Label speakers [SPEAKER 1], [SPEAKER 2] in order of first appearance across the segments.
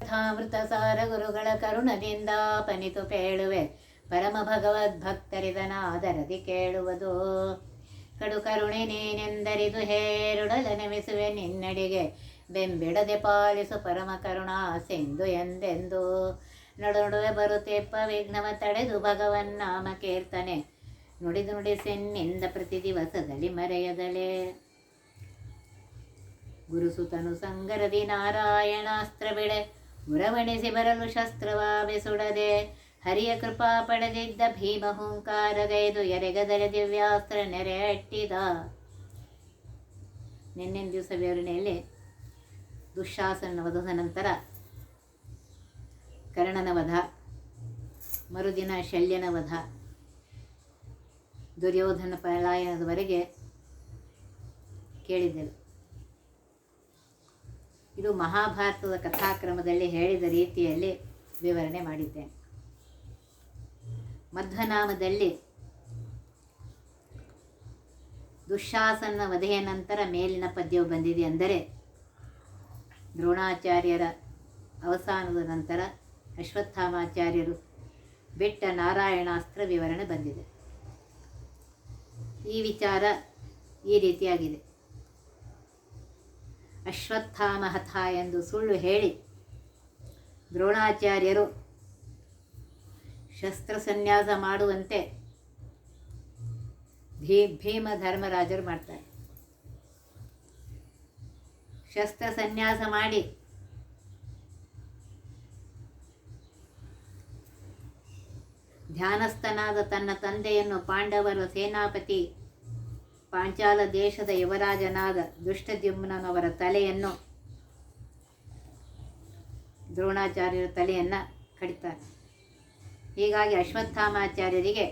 [SPEAKER 1] ಕಥಾಮೃತ ಸಾರ ಗುರುಗಳ ಕರುಣದಿಂದ ಪನಿತು ಪೇಳುವೆ. ಪರಮ ಭಗವದ್ಭಕ್ತರಿದನಾದರದಿ ಕೇಳುವುದು. ಕಡು ಕರುಣೆ ನೀನೆಂದರಿದು ಹೇರುಡಲ ನೆಮಿಸುವೆ ನಿನ್ನಡಿಗೆ. ಬೆಂಬಿಡದೆ ಪಾಲಿಸು ಪರಮ ಕರುಣಾ ಸಿಂಧು ಎಂದೆಂದು. ನಡು ನಡುವೆ ಬರುತ್ತೆಪ್ಪ ವಿಘ್ನವ ತಡೆದು ಭಗವನ್ ನಾಮ ಕೀರ್ತನೆ. ನುಡಿದು ನುಡಿಸೆನ್ನಿಂದ ಪ್ರತಿ ದಿವಸದಲ್ಲಿ ಮರೆಯದಲೇ. ಗುರುಸುತನು ಸಂಗರದಿ ನಾರಾಯಣಾಸ್ತ್ರ ಬಿಡೆ. ಉರವಣಿಸಿ ಬರಲು ಶಸ್ತ್ರವ ಬೆಸುಡದೆ ಹರಿಯ ಕೃಪಾ ಪಡೆದಿದ್ದ ಭೀಮ ಎರೆಗದರೆ ದಿವ್ಯಾಸ್ತ್ರ ನೆರೆ ಅಟ್ಟಿದ ನಿನ್ನೆನ ದಿವಸ ವಿವರಣೆಯಲ್ಲಿ ದುಶ್ಯಾಸನ ವಧದ ನಂತರ ಕರ್ಣನ ವಧ, ಮರುದಿನ ಶಲ್ಯನ ವಧ, ದುರ್ಯೋಧನ ಪಲಾಯನದವರೆಗೆ ಕೇಳಿದ್ದೆವು. ಇದು ಮಹಾಭಾರತದ ಕಥಾಕ್ರಮದಲ್ಲಿ ಹೇಳಿದ ರೀತಿಯಲ್ಲಿ ವಿವರಣೆ ಮಾಡಿದ್ದೇನೆ. ಮಧ್ವನಾಮದಲ್ಲಿ ದುಶಾಸನ ವಧೆಯ ನಂತರ ಮೇಲಿನ ಪದ್ಯವು ಬಂದಿದೆ ಅಂದರೆ ದ್ರೋಣಾಚಾರ್ಯರ ಅವಸಾನದ ನಂತರ ಅಶ್ವತ್ಥಾಮಾಚಾರ್ಯರು ಬಿಟ್ಟ ನಾರಾಯಣಾಸ್ತ್ರ ವಿವರಣೆ ಬಂದಿದೆ. ಈ ವಿಚಾರ ಈ ರೀತಿಯಾಗಿದೆ. ಅಶ್ವತ್ಥಾಮ ಹಥ ಎಂದು ಸುಳ್ಳು ಹೇಳಿ ದ್ರೋಣಾಚಾರ್ಯರು ಶಸ್ತ್ರಸನ್ಯಾಸ ಮಾಡುವಂತೆ ಭೀ ಭೀಮ ಧರ್ಮರಾಜರು ಮಾಡ್ತಾರೆ. ಶಸ್ತ್ರ ಸನ್ಯಾಸ ಮಾಡಿ ಧ್ಯಾನಸ್ಥನಾದ ತನ್ನ ತಂದೆಯನ್ನು ಪಾಂಡವರ ಸೇನಾಪತಿ ಪಾಂಚಾಲ ದೇಶದ ಯುವರಾಜನಾದ ದುಷ್ಟದ್ಯುಮ್ನವರ ತಲೆಯನ್ನು ದ್ರೋಣಾಚಾರ್ಯರ ತಲೆಯನ್ನು ಕಡಿತಾರೆ. ಹೀಗಾಗಿ ಅಶ್ವತ್ಥಾಮಾಚಾರ್ಯರಿಗೆ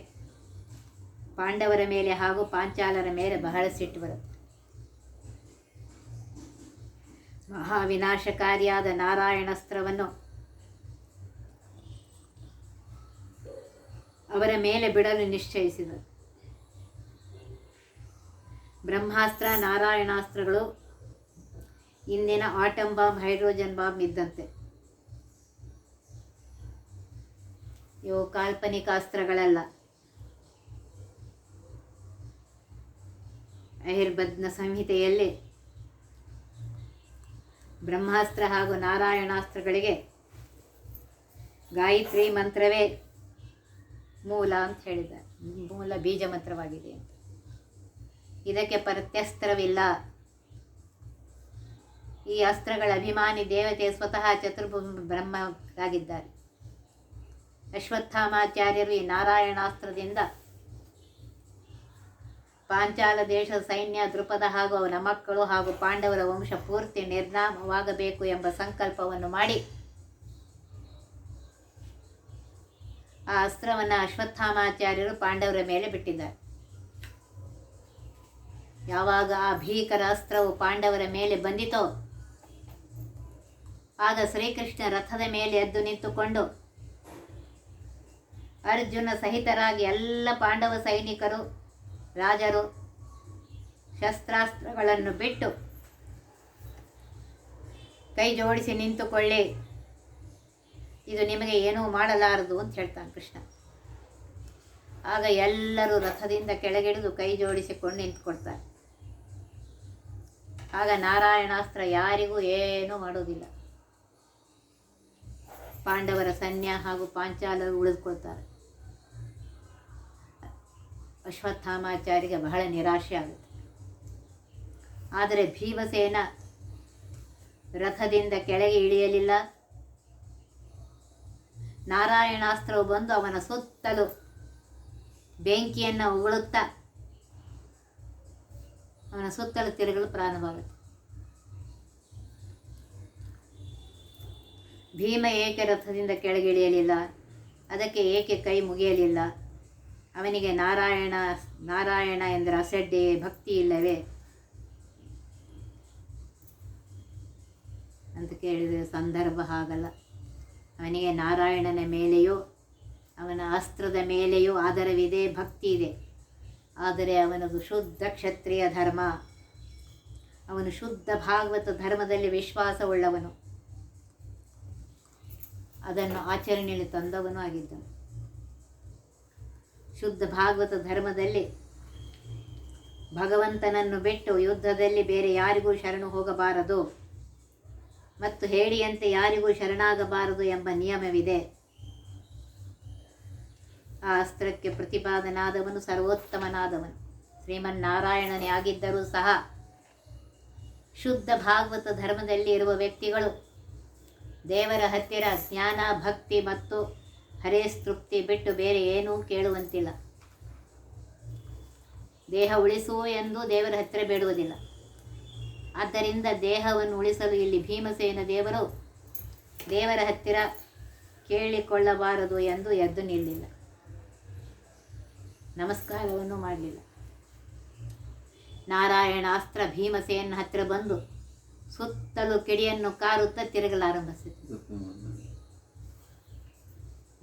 [SPEAKER 1] ಪಾಂಡವರ ಮೇಲೆ ಹಾಗೂ ಪಾಂಚಾಲರ ಮೇಲೆ ಬಹಳ ಸಿಟ್ಟು ಬರುತ್ತೆ. ಮಹಾವಿನಾಶಕಾರಿಯಾದ ನಾರಾಯಣಾಸ್ತ್ರವನ್ನು ಅವರ ಮೇಲೆ ಬಿಡಲು ನಿಶ್ಚಯಿಸಿದರು. ಬ್ರಹ್ಮಾಸ್ತ್ರ, ನಾರಾಯಣಾಸ್ತ್ರಗಳು, ಇಂದಿನ ಆಟಮ್ ಬಾಂಬ್ ಹೈಡ್ರೋಜನ್ ಬಾಂಬ್ ಇದ್ದಂತೆ. ಇವು ಕಾಲ್ಪನಿಕ ಅಸ್ತ್ರಗಳಲ್ಲ. ಅಹಿರ್ಬದ್ನ ಸಂಹಿತೆಯಲ್ಲಿ ಬ್ರಹ್ಮಾಸ್ತ್ರ ಹಾಗೂ ನಾರಾಯಣಾಸ್ತ್ರಗಳಿಗೆ ಗಾಯತ್ರಿ ಮಂತ್ರವೇ ಮೂಲ ಅಂತ ಹೇಳಿದ್ದಾರೆ. ಮೂಲ ಬೀಜ ಮಂತ್ರವಾಗಿದೆ ಅಂತ. ಇದಕ್ಕೆ ಪ್ರತ್ಯಸ್ತ್ರವಿಲ್ಲ ಈ ಅಸ್ತ್ರಗಳ ಅಭಿಮಾನಿ ದೇವತೆ ಸ್ವತಃ ಚತುರ್ಭುಜ ಬ್ರಹ್ಮರಾಗಿದ್ದಾರೆ. ಅಶ್ವತ್ಥಾಮಾಚಾರ್ಯರು ಈ ನಾರಾಯಣಾಸ್ತ್ರದಿಂದ ಪಾಂಚಾಲ ದೇಶದ ಸೈನ್ಯ ದೃಪದ ಹಾಗೂ ಅವರ ಮಕ್ಕಳು ಹಾಗೂ ಪಾಂಡವರ ವಂಶ ಪೂರ್ತಿ ನಿರ್ನಾಮವಾಗಬೇಕು ಎಂಬ ಸಂಕಲ್ಪವನ್ನು ಮಾಡಿ ಆ ಅಸ್ತ್ರವನ್ನು ಅಶ್ವತ್ಥಾಮಾಚಾರ್ಯರು ಪಾಂಡವರ ಮೇಲೆ ಬಿಟ್ಟಿದ್ದಾರೆ. ಯಾವಾಗ ಆ ಭೀಕರ ಅಸ್ತ್ರವು ಪಾಂಡವರ ಮೇಲೆ ಬಂದಿತೋ, ಆಗ ಶ್ರೀಕೃಷ್ಣ ರಥದ ಮೇಲೆ ಎದ್ದು ನಿಂತುಕೊಂಡು ಅರ್ಜುನ ಸಹಿತರಾಗಿ ಎಲ್ಲ ಪಾಂಡವ ಸೈನಿಕರು, ರಾಜರು, ಶಸ್ತ್ರಾಸ್ತ್ರಗಳನ್ನು ಬಿಟ್ಟು ಕೈ ಜೋಡಿಸಿ ನಿಂತುಕೊಳ್ಳಿ. ಇದು ನಿಮಗೆ ಏನೂ ಮಾಡಲಾರದು ಅಂತ ಹೇಳ್ತಾನೆ ಕೃಷ್ಣ. ಆಗ ಎಲ್ಲರೂ ರಥದಿಂದ ಕೆಳಗಿಡಿದು ಕೈ ಜೋಡಿಸಿಕೊಂಡು ನಿಂತುಕೊಳ್ತಾರೆ. ಆಗ ನಾರಾಯಣಾಸ್ತ್ರ ಯಾರಿಗೂ ಏನೂ ಮಾಡೋದಿಲ್ಲ ಪಾಂಡವರ ಸೈನ್ಯ ಹಾಗೂ ಪಾಂಚಾಲರು ಉಳಿದುಕೊಳ್ತಾರೆ. ಅಶ್ವತ್ಥಾಮಾಚಾರ್ಯಗೆ ಬಹಳ ನಿರಾಶೆ ಆಗುತ್ತೆ. ಆದರೆ ಭೀಮಸೇನ ರಥದಿಂದ ಕೆಳಗೆ ಇಳಿಯಲಿಲ್ಲ. ನಾರಾಯಣಾಸ್ತ್ರವು ಬಂದು ಅವನ ಸುತ್ತಲೂ ಬೆಂಕಿಯನ್ನು ಉಗುಳುತ್ತಾ ಅವನ ಸುತ್ತಲ ತಿರುಗಲು ಪ್ರಾರಂಭವಾಗುತ್ತೆ. ಭೀಮ ಏಕೆ ರಥದಿಂದ ಕೆಳಗಿಳಿಯಲಿಲ್ಲ? ಅದಕ್ಕೆ ಏಕೆ ಕೈ ಮುಗಿಯಲಿಲ್ಲ? ಅವನಿಗೆ ನಾರಾಯಣ ನಾರಾಯಣ ಎಂದರೆ ಅಸಡ್ಡೆ, ಭಕ್ತಿ ಇಲ್ಲವೇ? ಅಂತ ಕೇಳಿದರೆ ಸಂದರ್ಭ ಹಾಗಲ್ಲ. ಅವನಿಗೆ ನಾರಾಯಣನ ಮೇಲೆಯೂ, ಅವನ ಅಸ್ತ್ರದ ಮೇಲೆಯೂ ಆಧಾರವಿದೆ, ಭಕ್ತಿ ಇದೆ. ಆದರೆ ಅವನದು ಶುದ್ಧ ಕ್ಷತ್ರಿಯ ಧರ್ಮ. ಅವನು ಶುದ್ಧ ಭಾಗವತ ಧರ್ಮದಲ್ಲಿ ವಿಶ್ವಾಸವುಳ್ಳವನು. ಅದನ್ನು ಆಚರಣೆಯಲ್ಲಿ ತಂದವನು ಆಗಿದ್ದನು. ಶುದ್ಧ ಭಾಗವತ ಧರ್ಮದಲ್ಲಿ ಭಗವಂತನನ್ನು ಬಿಟ್ಟು ಯುದ್ಧದಲ್ಲಿ ಬೇರೆ ಯಾರಿಗೂ ಶರಣು ಹೋಗಬಾರದು ಮತ್ತು ಹೇಳಿಯಂತೆ ಯಾರಿಗೂ ಶರಣಾಗಬಾರದು ಎಂಬ ನಿಯಮವಿದೆ. ಆ ಅಸ್ತ್ರಕ್ಕೆ ಪ್ರತಿಪಾದನಾದವನು ಸರ್ವೋತ್ತಮನಾದವನು. ಶ್ರೀಮನ್ನಾರಾಯಣನೇ ಆಗಿದ್ದರೂ ಸಹ ಶುದ್ಧ ಭಾಗವತ ಧರ್ಮದಲ್ಲಿ ಇರುವ ವ್ಯಕ್ತಿಗಳು ದೇವರ ಹತ್ತಿರ ಜ್ಞಾನ, ಭಕ್ತಿ ಮತ್ತು ಹರೇಸ್ತೃಪ್ತಿ ಬಿಟ್ಟು ಬೇರೆ ಏನೂ ಕೇಳುವಂತಿಲ್ಲ. ದೇಹ ಉಳಿಸು ಎಂದು ದೇವರ ಹತ್ತಿರ ಬೇಡುವುದಿಲ್ಲ. ಆದ್ದರಿಂದ ದೇಹವನ್ನು ಉಳಿಸಲು ಇಲ್ಲಿ ಭೀಮಸೇನ ದೇವರು ದೇವರ ಹತ್ತಿರ ಕೇಳಿಕೊಳ್ಳಬಾರದು ಎಂದು ಎದ್ದು ನಿಲ್ಲಿಲ್ಲ. ನಮಸ್ಕಾರವನ್ನು ಮಾಡಲಿಲ್ಲ. ನಾರಾಯಣಾಸ್ತ್ರ ಭೀಮಸೇನ ಹತ್ತಿರ ಬಂದು ಸುತ್ತಲೂ ಕಿಡಿಯನ್ನು ಕಾರುತ್ತಾ ತಿರುಗಲಾರಂಭಿಸಿತು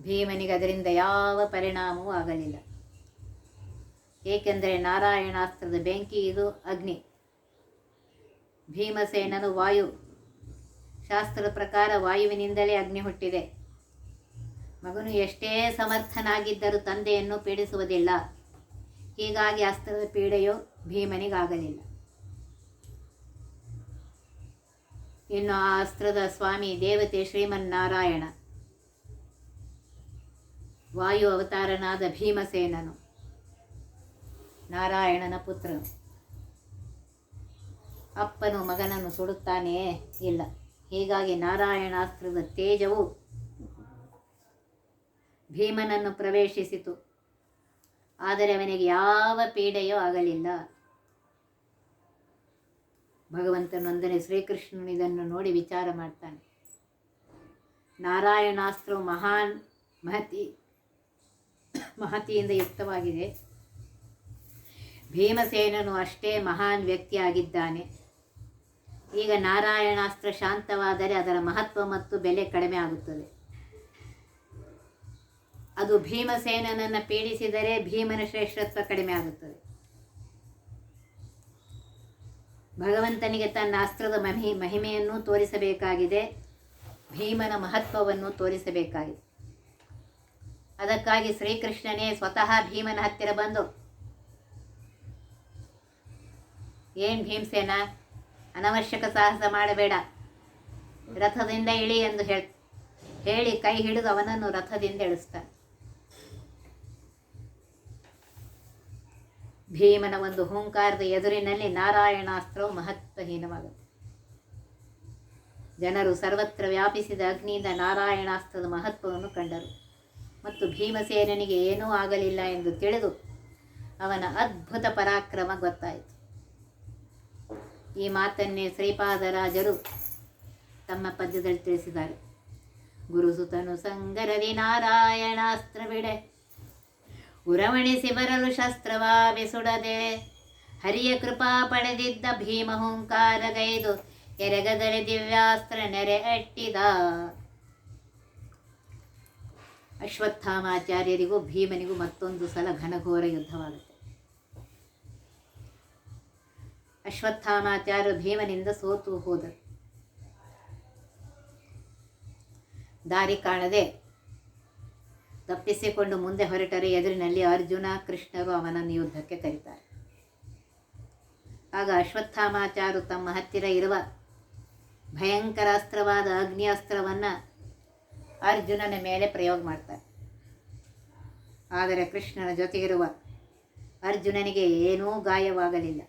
[SPEAKER 1] ಭೀಮನಿಗೆ ಅದರಿಂದ ಯಾವ ಪರಿಣಾಮವೂ ಆಗಲಿಲ್ಲ. ಏಕೆಂದರೆ ನಾರಾಯಣಾಸ್ತ್ರದ ಬೆಂಕಿ ಇದು ಅಗ್ನಿ. ಭೀಮಸೇನನು ವಾಯು. ಶಾಸ್ತ್ರದ ಪ್ರಕಾರ ವಾಯುವಿನಿಂದಲೇ ಅಗ್ನಿ ಹುಟ್ಟಿದೆ. ಮಗನು ಎಷ್ಟೇ ಸಮರ್ಥನಾಗಿದ್ದರೂ ತಂದೆಯನ್ನು ಪೀಡಿಸುವುದಿಲ್ಲ. ಹೀಗಾಗಿ ಅಸ್ತ್ರದ ಪೀಡೆಯು ಭೀಮನಿಗಾಗಲಿಲ್ಲ. ಇನ್ನು ಆ ಅಸ್ತ್ರದ ಸ್ವಾಮಿ ದೇವತೆ ಶ್ರೀಮನ್ನಾರಾಯಣ. ವಾಯು ಅವತಾರನಾದ ಭೀಮಸೇನನು. ನಾರಾಯಣನ ಪುತ್ರ. ಅಪ್ಪನು ಮಗನನ್ನು ಸುಡುತ್ತಾನೆಯೇ ಇಲ್ಲ. ಹೀಗಾಗಿ ನಾರಾಯಣಾಸ್ತ್ರದ ತೇಜವು ಭೀಮನನ್ನು ಪ್ರವೇಶಿಸಿತು. ಆದರೆ ಅವನಿಗೆ ಯಾವ ಪೀಡೆಯೂ ಆಗಲಿಲ್ಲ. ಭಗವಂತನೊಂದನೆ ಶ್ರೀಕೃಷ್ಣನು ಇದನ್ನು ನೋಡಿ ವಿಚಾರ ಮಾಡ್ತಾನೆ. ನಾರಾಯಣಾಸ್ತ್ರವು ಮಹಾನ್ ಮಹತಿ, ಮಹತಿಯಿಂದ ಯುಕ್ತವಾಗಿದೆ. ಭೀಮಸೇನನು ಅಷ್ಟೇ ಮಹಾನ್ ವ್ಯಕ್ತಿಯಾಗಿದ್ದಾನೆ. ಈಗ ನಾರಾಯಣಾಸ್ತ್ರ ಶಾಂತವಾದರೆ ಅದರ ಮಹತ್ವ ಮತ್ತು ಬೆಲೆ ಕಡಿಮೆ ಆಗುತ್ತದೆ. ಅದು ಭೀಮಸೇನನನ್ನು ಪೀಡಿಸಿದರೆ ಭೀಮನ ಶ್ರೇಷ್ಠತ್ವ ಕಡಿಮೆ ಆಗುತ್ತದೆ. ಭಗವಂತನಿಗೆ ತನ್ನ ಅಸ್ತ್ರದ ಮಹಿ, ಮಹಿಮೆಯನ್ನು ತೋರಿಸಬೇಕಾಗಿದೆ. ಭೀಮನ ಮಹತ್ವವನ್ನು ತೋರಿಸಬೇಕಾಗಿದೆ. ಅದಕ್ಕಾಗಿ ಶ್ರೀಕೃಷ್ಣನೇ ಸ್ವತಃ ಭೀಮನ ಹತ್ತಿರ ಬಂದು, ಏನು ಭೀಮಸೇನ, ಅನವಶ್ಯಕ ಸಾಹಸ ಮಾಡಬೇಡ, ರಥದಿಂದ ಇಳಿ ಎಂದು ಹೇಳ್ ಕೈ ಹಿಡಿದು ಅವನನ್ನು ರಥದಿಂದ ಇಳಿಸ್ತಾನೆ. ಭೀಮನ ಒಂದು ಹೂಂಕಾರದ ಎದುರಿನಲ್ಲಿ ನಾರಾಯಣಾಸ್ತ್ರವು ಮಹತ್ವಹೀನವಾಗುತ್ತೆ ಜನರು ಸರ್ವತ್ರ ವ್ಯಾಪಿಸಿದ ಅಗ್ನಿಯಿಂದ ನಾರಾಯಣಾಸ್ತ್ರದ ಮಹತ್ವವನ್ನು ಕಂಡರು. ಮತ್ತು ಭೀಮಸೇನನಿಗೆ ಏನೂ ಆಗಲಿಲ್ಲ ಎಂದು ತಿಳಿದು ಅವನ ಅದ್ಭುತ ಪರಾಕ್ರಮ ಗೊತ್ತಾಯಿತು. ಈ ಮಾತನ್ನೇ ಶ್ರೀಪಾದರಾಜರು ತಮ್ಮ ಪದ್ಯದಲ್ಲಿ ತಿಳಿಸಿದ್ದಾರೆ. ಗುರುಸುತನು ಸಂಗರದಿ ನಾರಾಯಣಾಸ್ತ್ರ ಬಿಡೆ. ಉರವಣಿಸಿ ಬರಲು ಶಸ್ತ್ರವಾ ಬಿಸುಡದೆ. ಹರಿಯ ಕೃಪಾ ಪಡೆದಿದ್ದ ಭೀಮ ಹುಂಕಾರಗೈದು ಎರಗದರೆ ದಿವ್ಯಾಸ್ತ್ರ ನೆರೆ ಅಟ್ಟಿದ. ಅಶ್ವತ್ಥಾಮಾಚಾರ್ಯರಿಗೂ ಭೀಮನಿಗೂ ಮತ್ತೊಂದು ಸಲ ಘನಘೋರ ಯುದ್ಧವಾಗುತ್ತೆ. ಅಶ್ವತ್ಥಾಮಾಚಾರ್ಯ ಭೀಮನಿಂದ ಸೋತು ಹೋದರು. ದಾರಿ ಕಾಣದೆ ತಪ್ಪಿಸಿಕೊಂಡು ಮುಂದೆ ಹೊರಟರೆ ಎದುರಿನಲ್ಲಿ ಅರ್ಜುನ ಕೃಷ್ಣರು ಅವನನ್ನು ಯುದ್ಧಕ್ಕೆ ಕರೀತಾರೆ ಆಗ ಅಶ್ವತ್ಥಾಮಾಚಾರು ತಮ್ಮ ಹತ್ತಿರ ಇರುವ ಭಯಂಕರ ಅಸ್ತ್ರವಾದ ಅಗ್ನಿ ಅಸ್ತ್ರವನ್ನು ಅರ್ಜುನನ ಮೇಲೆ ಪ್ರಯೋಗ ಮಾಡ್ತಾರೆ. ಆದರೆ ಕೃಷ್ಣನ ಜೊತೆಗಿರುವ ಅರ್ಜುನನಿಗೆ ಏನೂ ಗಾಯವಾಗಲಿಲ್ಲ.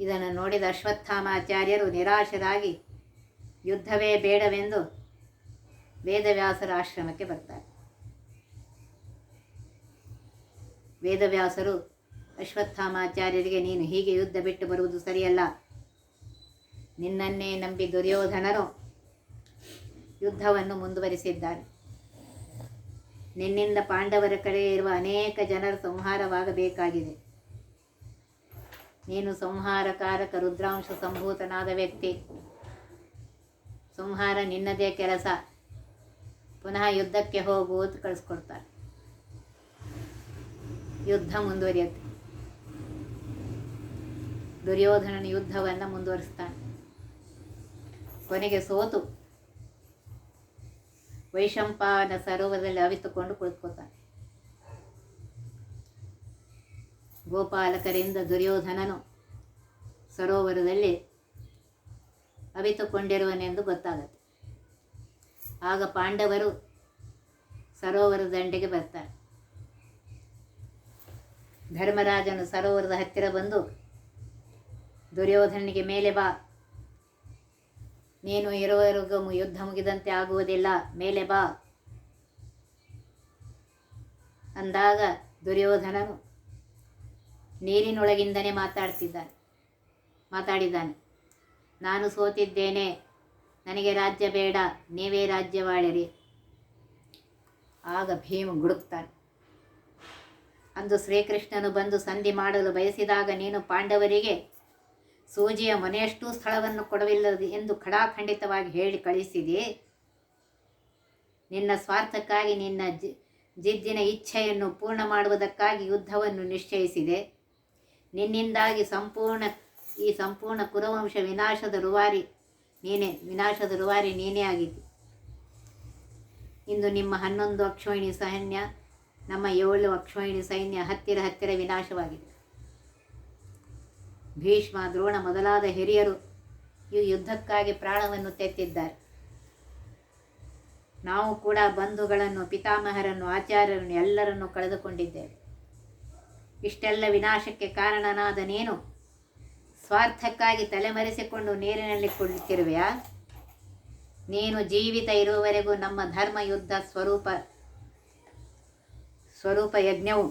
[SPEAKER 1] ಇದನ್ನು ನೋಡಿದ ಅಶ್ವತ್ಥಾಮಾಚಾರ್ಯರು ನಿರಾಶರಾಗಿ, ಯುದ್ಧವೇ ಬೇಡವೆಂದು ವೇದವ್ಯಾಸರ ಆಶ್ರಮಕ್ಕೆ ಬರ್ತಾರೆ. ವೇದವ್ಯಾಸರು ಅಶ್ವತ್ಥಾಮಾಚಾರ್ಯರಿಗೆ ನೀನು ಹೀಗೆ ಯುದ್ಧ ಬಿಟ್ಟು ಬರುವುದು ಸರಿಯಲ್ಲ. ನಿನ್ನನ್ನೇ ನಂಬಿ ದುರ್ಯೋಧನರು ಯುದ್ಧವನ್ನು ಮುಂದುವರಿಸಿದ್ದಾರೆ. ನಿನ್ನಿಂದ ಪಾಂಡವರ ಕಡೆ ಇರುವ ಅನೇಕ ಜನರ ಸಂಹಾರವಾಗಬೇಕಾಗಿದೆ. ನೀನು ಸಂಹಾರಕಾರಕ ರುದ್ರಾಂಶ ಸಂಭೂತನಾದ ವ್ಯಕ್ತಿ. ಸಂಹಾರ ನಿನ್ನದೇ ಕೆಲಸ. ಪುನಃ ಯುದ್ಧಕ್ಕೆ ಹೋಗು ಅಂತ ಕಳಿಸ್ಕೊಡ್ತಾರೆ. ಯುದ್ಧ ಮುಂದುವರಿಯುತ್ತೆ. ದುರ್ಯೋಧನನ ಯುದ್ಧವನ್ನು ಮುಂದುವರಿಸ್ತಾನೆ. ಕೊನೆಗೆ ಸೋತು. ವೈಶಂಪಾನ ಸರೋವರದಲ್ಲಿ ಅವಿತುಕೊಂಡು ಕುಳಿತುಕೊತಾನೆ ಗೋಪಾಲಕರಿಂದ ದುರ್ಯೋಧನನು ಸರೋವರದಲ್ಲಿ ಅವಿತುಕೊಂಡಿರುವನೆಂದು ಗೊತ್ತಾಗತ್ತೆ. ಆಗ ಪಾಂಡವರು ಸರೋವರ ದಂಡೆಗೆ ಬರ್ತಾರೆ. ಧರ್ಮರಾಜನು ಸರೋವರದ ಹತ್ತಿರ ಬಂದು ದುರ್ಯೋಧನಿಗೆ ಮೇಲೆ ಬಾ. ನೀನು ಇರುವವರೆಗೂ ಯುದ್ಧ ಮುಗಿದಂತೆ ಆಗುವುದಿಲ್ಲ. ಮೇಲೆ ಬಾ. ಅಂದಾಗ ದುರ್ಯೋಧನನು ನೀರಿನೊಳಗಿಂದನೇ ಮಾತಾಡ್ತಿದ್ದಾನೆ. ಮಾತಾಡಿದ್ದಾನೆ. ನಾನು ಸೋತಿದ್ದೇನೆ. ನನಗೆ ರಾಜ್ಯ ಬೇಡ. ನೀವೇ ರಾಜ್ಯವಾಳಿರಿ. ಆಗ ಭೀಮ ಗುಡುಕ್ತಾನೆ. ಅಂದು ಶ್ರೀಕೃಷ್ಣನು ಬಂದು ಸಂಧಿ ಮಾಡಲು ಬಯಸಿದಾಗ ನೀನು ಪಾಂಡವರಿಗೆ ಸೂಜಿಯ ಮನೆಯಷ್ಟೂ ಸ್ಥಳವನ್ನು ಕೊಡವಿಲ್ಲ ಎಂದು ಖಡಾಖಂಡಿತವಾಗಿ ಹೇಳಿ ಕಳಿಸಿದೆ. ನಿನ್ನ ಸ್ವಾರ್ಥಕ್ಕಾಗಿ ನಿನ್ನ ಜಿದ್ದಿನ ಇಚ್ಛೆಯನ್ನು ಪೂರ್ಣ ಮಾಡುವುದಕ್ಕಾಗಿ ಯುದ್ಧವನ್ನು ನಿಶ್ಚಯಿಸಿದೆ. ನಿನ್ನಿಂದಾಗಿ ಸಂಪೂರ್ಣ, ಈ ಸಂಪೂರ್ಣ ಕುರುವಂಶ ವಿನಾಶದ ರುವಾರಿ ನೀನೇ, ವಿನಾಶದ ರುವಾರಿ ನೀನೇ ಆಗಿದೆ ಇಂದು ನಿಮ್ಮ ಹನ್ನೊಂದು ಅಕ್ಷೋಹಿಣಿ ಸೈನ್ಯ ನಮ್ಮ ಏಳು ಅಕ್ಷೋಹಿಣಿ ಸೈನ್ಯ ಹತ್ತಿರ ಹತ್ತಿರ ವಿನಾಶವಾಗಿದೆ. ಭೀಷ್ಮ, ದ್ರೋಣ ಮೊದಲಾದ ಹಿರಿಯರು ಈ ಯುದ್ಧಕ್ಕಾಗಿ ಪ್ರಾಣವನ್ನು ತೆತ್ತಿದ್ದಾರೆ. ನಾವು ಕೂಡ ಬಂಧುಗಳನ್ನು, ಪಿತಾಮಹರನ್ನು, ಆಚಾರ್ಯರನ್ನು ಎಲ್ಲರನ್ನು ಕಳೆದುಕೊಂಡಿದ್ದೇವೆ. ಇಷ್ಟೆಲ್ಲ ವಿನಾಶಕ್ಕೆ ಕಾರಣನಾದ ನೀನು ಸ್ವಾರ್ಥಕ್ಕಾಗಿ ತಲೆಮರೆಸಿಕೊಂಡು ನೀರಿನಲ್ಲಿ ಕುಳಿತಿರುವೆಯಾ? ನೀನು ಜೀವಿತ ಇರುವವರೆಗೂ ನಮ್ಮ ಧರ್ಮ ಯುದ್ಧ ಸ್ವರೂಪ ಸ್ವರೂಪ ಯಜ್ಞವು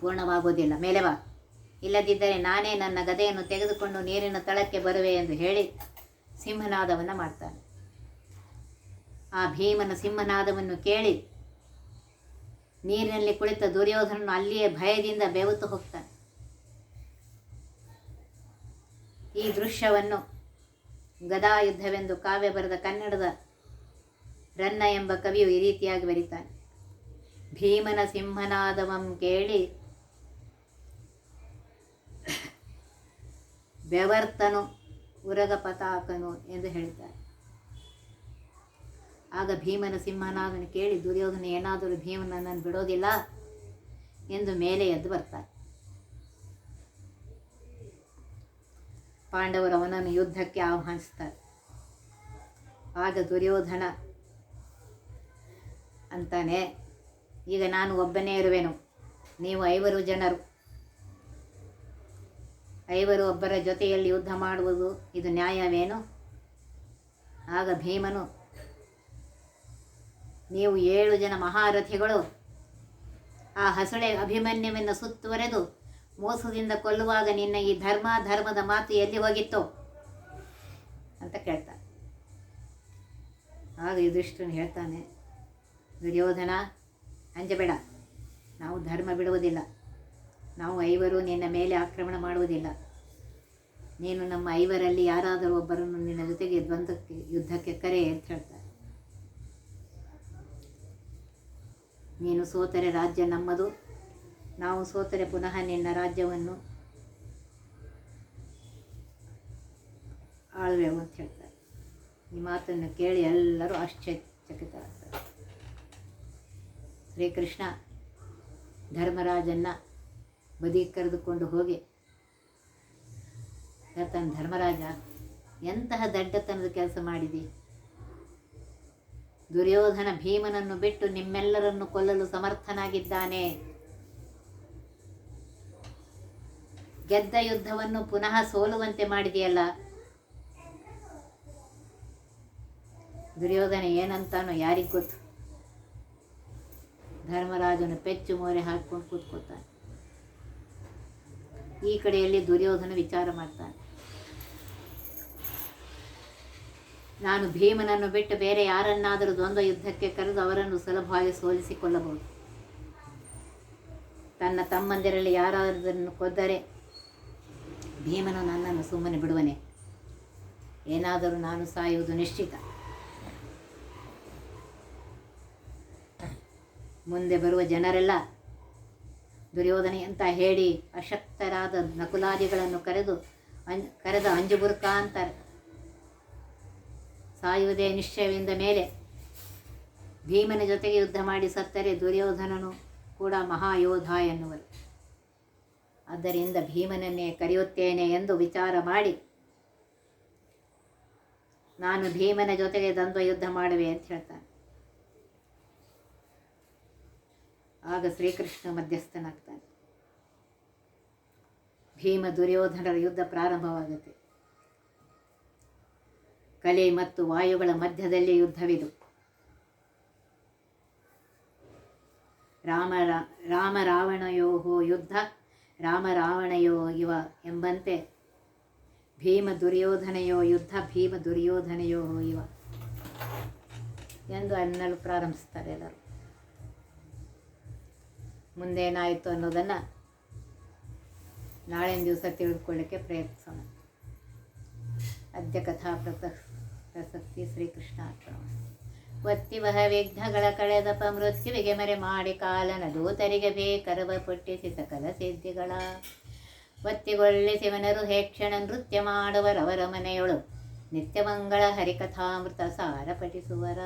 [SPEAKER 1] ಪೂರ್ಣವಾಗುವುದಿಲ್ಲ. ಮೇಲೆ ಬಾ. ಇಲ್ಲದಿದ್ದರೆ ನಾನೇ ನನ್ನ ಗದೆಯನ್ನು ತೆಗೆದುಕೊಂಡು ನೀರಿನ ತಳಕ್ಕೆ ಬರುವೆ ಎಂದು ಹೇಳಿ ಸಿಂಹನಾದವನ್ನು ಮಾಡ್ತಾನೆ. ಆ ಭೀಮನ ಸಿಂಹನಾದವನ್ನು ಕೇಳಿ ನೀರಿನಲ್ಲಿ ಕುಳಿತ ದುರ್ಯೋಧನನು ಅಲ್ಲಿಯೇ ಭಯದಿಂದ ಬೆವತ್ತು ಹೋಗ್ತಾನೆ. ಈ ದೃಶ್ಯವನ್ನು ಗದಾಯುದ್ಧವೆಂದು ಕಾವ್ಯ ಬರೆದ ಕನ್ನಡದ ರನ್ನ ಎಂಬ ಕವಿಯು ಈ ರೀತಿಯಾಗಿ ಬರೀತಾನೆ. ಭೀಮನ ಸಿಂಹನಾದವಂ ಕೇಳಿ ಬೆವರ್ತನು ಉರಗ ಪತಾಕನು ಎಂದು ಹೇಳಿದ್ದಾರೆ. ಆಗ ಭೀಮನ ಸಿಂಹನಾದನ ಕೇಳಿ, ದುರ್ಯೋಧನ, ಏನಾದರೂ ಭೀಮನನ್ನು ಬಿಡೋದಿಲ್ಲ ಎಂದು ಮೇಲೆ ಎದ್ದು ಬರ್ತಾರೆ ಪಾಂಡವರು ಅವನನ್ನು ಯುದ್ಧಕ್ಕೆ ಆಹ್ವಾನಿಸ್ತಾರೆ. ಆಗ ದುರ್ಯೋಧನ ಅಂತಾನೆ ಈಗ ನಾನು ಒಬ್ಬನೇ ಇರುವೆನು. ನೀವು ಐವರು ಜನರು. ಐವರು ಒಬ್ಬರ ಜೊತೆಯಲ್ಲಿ ಯುದ್ಧ ಮಾಡುವುದು, ಇದು ನ್ಯಾಯವೇನು? ಆಗ ಭೀಮನು, ನೀವು ಏಳು ಜನ ಮಹಾರಥಿಗಳು, ಆ ಹಸುಳೆ ಅಭಿಮನ್ಯವನ್ನು ಸುತ್ತುವರೆದು ಮೋಸದಿಂದ ಕೊಲ್ಲುವಾಗ ನಿನ್ನ ಈ ಧರ್ಮ, ಧರ್ಮದ ಮಾತು ಎಲ್ಲಿ ಹೋಗಿತ್ತು? ಅಂತ ಕೇಳ್ತಾನೆ ಆಗ ಇದಿಷ್ಟನ್ನು ಹೇಳ್ತಾನೆ, ದುರ್ಯೋಧನ ಅಂಜಬೇಡ. ನಾವು ಧರ್ಮ ಬಿಡುವುದಿಲ್ಲ. ನಾವು ಐವರು ನಿನ್ನ ಮೇಲೆ ಆಕ್ರಮಣ ಮಾಡುವುದಿಲ್ಲ. ನೀನು ನಮ್ಮ ಐವರಲ್ಲಿ ಯಾರಾದರೂ ಒಬ್ಬರನ್ನು ನಿನ್ನ ಜೊತೆಗೆ ದ್ವಂದ್ವಕ್ಕೆ, ಯುದ್ಧಕ್ಕೆ ಕರೆ ಅಂತ ಹೇಳ್ತಾರೆ. ನೀನು ಸೋತರೆ ರಾಜ್ಯ ನಮ್ಮದು. ನಾವು ಸೋತರೆ ಪುನಃ ನಿನ್ನ ರಾಜ್ಯವನ್ನು ಆಳ್ವೆವು ಅಂತ ಹೇಳ್ತಾರೆ. ಈ ಮಾತನ್ನು ಕೇಳಿ ಎಲ್ಲರೂ ಆಶ್ಚರ್ಯಚಕಿತರಾಗ್ತಾರೆ. ಶ್ರೀಕೃಷ್ಣ ಧರ್ಮರಾಜನ್ನ ಬದಿ ಕರೆದುಕೊಂಡು ಹೋಗಿ ಹೇಳ್ತಾನೆ, ಧರ್ಮರಾಜ, ಎಂತಹ ದಡ್ಡತನದ ಕೆಲಸ ಮಾಡಿದಿ? ದುರ್ಯೋಧನ ಭೀಮನನ್ನು ಬಿಟ್ಟು ನಿಮ್ಮೆಲ್ಲರನ್ನು ಕೊಲ್ಲಲು ಸಮರ್ಥನಾಗಿದ್ದಾನೆ. ಗೆದ್ದ ಯುದ್ಧವನ್ನು ಪುನಃ ಸೋಲುವಂತೆ ಮಾಡಿದೆಯಲ್ಲ? ದುರ್ಯೋಧನ ಏನಂತಾನೋ ಯಾರಿಗೆ ಗೊತ್ತು? ಧರ್ಮರಾಜನು ಪೆಚ್ಚು ಮೋರೆ ಹಾಕ್ಕೊಂಡು ಕೂತ್ಕೋತಾನೆ ಈ ಕಡೆಯಲ್ಲಿ ದುರ್ಯೋಧನ ವಿಚಾರ ಮಾಡ್ತಾನೆ. ನಾನು ಭೀಮನನ್ನು ಬಿಟ್ಟು ಬೇರೆ ಯಾರನ್ನಾದರೂ ದ್ವಂದ್ವ ಯುದ್ಧಕ್ಕೆ ಕರೆದು ಅವರನ್ನು ಸುಲಭವಾಗಿ ಸೋಲಿಸಿಕೊಳ್ಳಬಹುದು. ತನ್ನ ತಮ್ಮಂದಿರಲ್ಲಿ ಯಾರಾದರನ್ನು ಕೊದ್ದರೆ ಭೀಮನು ನನ್ನನ್ನು ಸುಮ್ಮನೆ ಬಿಡುವನೆ. ಏನಾದರೂ ನಾನು ಸಾಯುವುದು ನಿಶ್ಚಿತ. ಮುಂದೆ ಬರುವ ಜನರೆಲ್ಲ ದುರ್ಯೋಧನೆ ಅಂತ ಹೇಳಿ ಅಶಕ್ತರಾದ ನಕುಲಾದಿಗಳನ್ನು ಕರೆದು ಅಂ ಕರೆದ ಅಂಜುಬುರ್ಕ ಅಂತಾರೆ. ಸಾಯುವುದೇ ನಿಶ್ಚಯವಿಂದ ಮೇಲೆ ಭೀಮನ ಜೊತೆಗೆ ಯುದ್ಧ ಮಾಡಿ ಸತ್ತರೆ ದುರ್ಯೋಧನನು ಕೂಡ ಮಹಾಯೋಧ ಎನ್ನುವರು. ಆದ್ದರಿಂದ ಭೀಮನನ್ನೇ ಕರೆಯುತ್ತೇನೆ ಎಂದು ವಿಚಾರ ಮಾಡಿ, ನಾನು ಭೀಮನ ಜೊತೆಗೆ ದ್ವಂದ್ವ ಯುದ್ಧ ಮಾಡುವೆ ಅಂತ ಹೇಳ್ತಾನೆ. ಆಗ ಶ್ರೀಕೃಷ್ಣ ಮಧ್ಯಸ್ಥನಾಗ್ತಾನೆ. ಭೀಮ ದುರ್ಯೋಧನರ ಯುದ್ಧ ಪ್ರಾರಂಭವಾಗುತ್ತೆ. ಕಲೆ ಮತ್ತು ವಾಯುಗಳ ಮಧ್ಯದಲ್ಲಿ ಯುದ್ಧವಿದು. ರಾಮ ರಾಮ ರಾವಣಯೋ ಯುದ್ಧ, ರಾಮ ರಾವಣಯೋ ಇವ ಎಂಬಂತೆ ಭೀಮ ದುರ್ಯೋಧನೆಯೋ ಯುದ್ಧ, ಭೀಮ ದುರ್ಯೋಧನೆಯೋ ಇವ ಎಂದು ಅನ್ನಲು ಪ್ರಾರಂಭಿಸ್ತಾರೆ ಎಲ್ಲರೂ. ಮುಂದೇನಾಯಿತು ಅನ್ನೋದನ್ನು ನಾಳಿನ ದಿವಸ ತಿಳಿದುಕೊಳ್ಳಿಕ್ಕೆ ಪ್ರಯತ್ನಿಸೋಣ. ಅದ್ಯ ಕಥಾ ಪ್ರಸ, ಪ್ರಸಕ್ತಿ ಶ್ರೀಕೃಷ್ಣ ವತ್ತಿವಹ ವಿಘ್ನಗಳ ಕಳೆದಪ ಮೃತ್ಯುವಿಗೆ ಮರೆ ಮಾಡಿ ಕಾಲನ ದೂತರಿಗೆ ಬೇಕರವ ಪುಟ್ಟಿಸಿ ಸಕಲ ಸಿದ್ಧಿಗಳ. ಒತ್ತಿಗೊಳ್ಳಿಸಿವನರು ಹೇಕ್ಷಣ ನೃತ್ಯ ಮಾಡುವರವರ ಮನೆಯೊಳು ನಿತ್ಯಮಂಗಳ ಹರಿಕಥಾಮೃತ ಸಾರ ಪಠಿಸುವರ